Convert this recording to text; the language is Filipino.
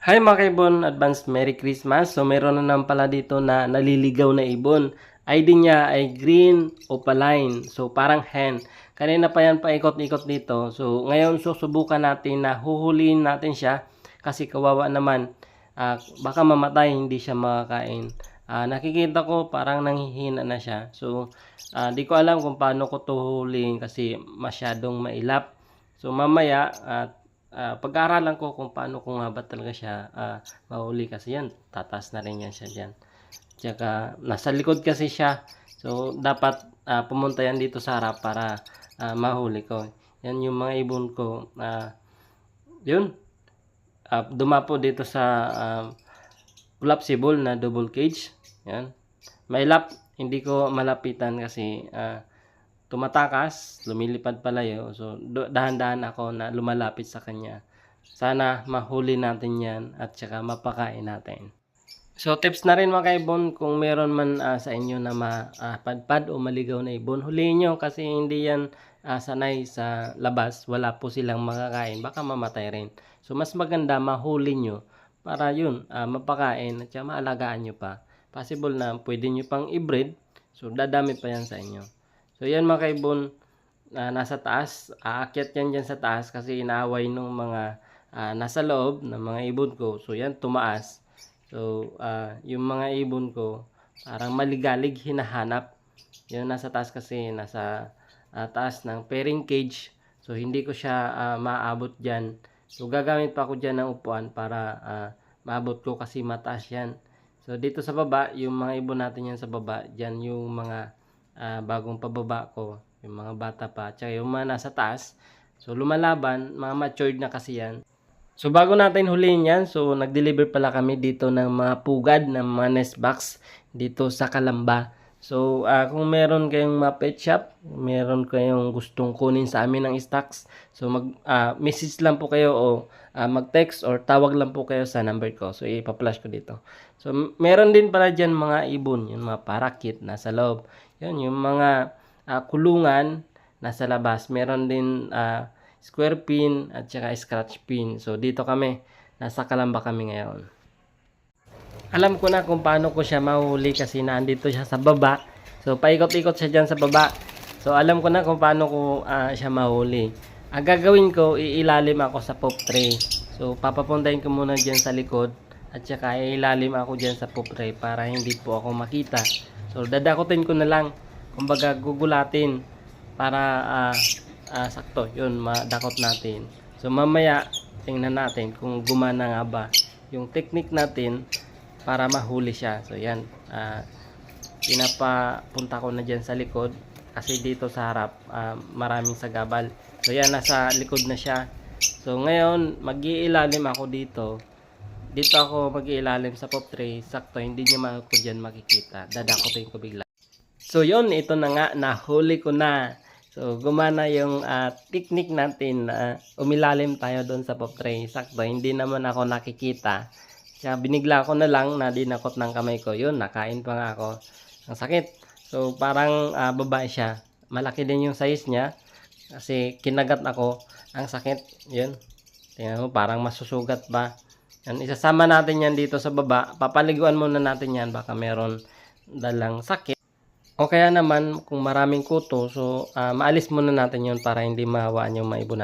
Hi mga kaibon, advance Merry Christmas. So meron na naman pala dito na naliligaw na ibon. ID niya ay green opaline. So parang hen. Kanina pa yan paikot-ikot dito. So ngayon susubukan natin na huhulihin natin siya kasi kawawa naman. Ah, baka mamatay, hindi siya makakain. Ah, nakikita ko parang nanghihina na siya. So ah, di ko alam kung paano ko to huhulihin kasi masyadong mailap. So mamaya at ah, pag-aaralan ko kung paano ko nga ba talaga siya ah, mahuli kasi yan, tatas na rin yan siya dyan. Tsaka nasa likod kasi siya. So dapat ah, pumunta yan dito sa harap para ah, mahuli ko. Yan yung mga ibon ko. ah yun. Ah, dumapo dito sa ah, collapsible na double cage. Yan. May lap, hindi ko malapitan kasi ah, tumatakas, lumilipad palayo. So, dahan-dahan ako na lumalapit sa kanya. Sana mahuli natin yan at saka mapakain natin. So, tips na rin mga kaibon, kung meron man ah, sa inyo na mapadpad o maligaw na ibon, huliin nyo kasi hindi yan ah, sanay sa labas. Wala po silang makakain, baka mamatay rin. So, mas maganda mahuli nyo para yun, ah, mapakain at saka maalagaan nyo pa. Possible na pwede nyo pang i-breed, so dadami pa yan sa inyo. So yan mga kaibon, na nasa taas, aakyat yan dyan sa taas kasi inaaway nung mga ah, nasa loob ng mga ibon ko. So yan tumaas. So ah, yung mga ibon ko parang maligalig hinahanap. Yan nasa taas kasi nasa ah, taas ng pairing cage. So hindi ko siya ah, maaabot dyan. So gagamit pa ako dyan ng upuan para ah, maabot ko kasi mataas yan. So dito sa baba, yung mga ibon natin yan sa baba, dyan yung mga ah, bagong pababa ko, yung mga bata pa, tsaka yung mga nasa taas. So lumalaban, mga matured na kasi yan. So bago natin huliin yan, so nag-deliver pala kami dito ng mga pugad ng mga nest box dito sa Kalamba. So ah, kung meron kayong mga pet shop, meron kayong gustong kunin sa amin ng stocks, so mag ah, message lang po kayo o ah, mag-text or tawag lang po kayo sa number ko. So ipa-flash ko dito. So meron din pala diyan mga ibon, yung mga parakit nasa loob. Yan yung mga ah, kulungan nasa labas. Meron din ah, square pin at saka scratch pin. So dito kami, nasa Kalamba kami ngayon. Alam ko na kung paano ko siya mahuli kasi nandito siya sa baba. So paikot-ikot siya dyan sa baba. So alam ko na kung paano ko ah, siya mahuli. Ang gagawin ko, iilalim ako sa pop tray. So papapuntahin ko muna dyan sa likod at saka iilalim ako dyan sa pop tray para hindi po ako makita. So dadakutin ko na lang. Kumbaga gugulatin para ah, ah, sakto. Yun, madakot natin. So mamaya tingnan natin kung gumana nga ba yung technique natin para mahuli siya. So yan, ah pinapapunta ko na dyan sa likod kasi dito sa harap ah, maraming sagabal. So yan, nasa likod na siya. So ngayon, mag-iilalim ako dito. Dito ako mag-iilalim sa pop tray. Sakto, hindi niya ako dyan makikita. Dadakotin ko bigla. So yun, ito na nga, nahuli ko na. So gumana yung ah, technique natin na umilalim tayo doon sa pop tray. Sakto, hindi naman ako nakikita. Kaya binigla ko na lang na dinakot ng kamay ko. Yun, nakain pa nga ako. Ang sakit. So parang ah, babae siya. Malaki din yung size niya. Kasi kinagat ako. Ang sakit. Yun. Tingnan mo, parang masusugat ba. Yan, isasama natin yan dito sa baba. Papaliguan muna natin yan. Baka meron dalang sakit. O kaya naman, kung maraming kuto, so ah, maalis muna natin yon para hindi mahawaan yung mga ibon natin.